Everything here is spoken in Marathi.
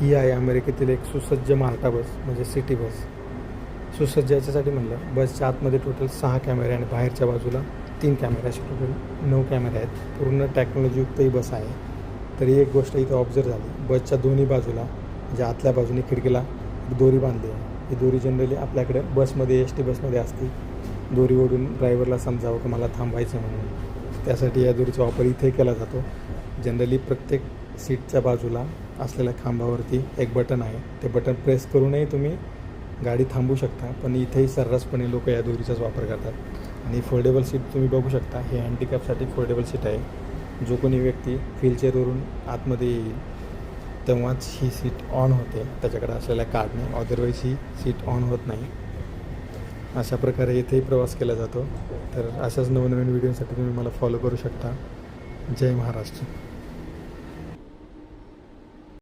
ही आहे अमेरिकेतील एक सुसज्ज मार्टा बस म्हणजे सिटी बस. सुसज्ज याच्यासाठी म्हणलं बसच्या आतमध्ये टोटल सहा कॅमेरे आणि बाहेरच्या बाजूला तीन कॅमेरे असे टोटल नऊ कॅमेरे आहेत. पूर्ण टेक्नॉलॉजीयुक्त ही बस आहे. तरी एक गोष्ट इथं ऑब्झर्व झाली. बसच्या दोन्ही बाजूला म्हणजे आतल्या बाजूने खिडकीला दोरी बांधली आहे. ही दोरी जनरली आपल्याकडे बसमध्ये एस टी बसमध्ये असते. दोरी ओढून ड्रायव्हरला समजावं की मला थांबायचं म्हणून. त्यासाठी या दोरीचा वापर इथे केला जातो. जनरली प्रत्येक सीटच्या बाजूला असलेल्या खांबावरती एक बटन आहे. ते बटन प्रेस करूनही तुम्ही गाडी थांबू शकता पण इथेही सर्रासपणे लोक या दोरीचाच वापर करतात. आणि फोल्डेबल सीट तुम्ही बघू शकता हे हँडिकॅपसाठी फोल्डेबल सीट आहे. जो कोणी व्यक्ती व्हीलचेअरवरून आतमध्ये येईल तेव्हाच ही सीट ऑन होते. त्याच्याकडे असलेल्या कार्डने अदरवाईज ही सीट ऑन होत नाही. अशा प्रकारे इथेही प्रवास केला जातो. तर अशाच नवनवीन व्हिडिओसाठी तुम्ही मला फॉलो करू शकता. जय महाराष्ट्र.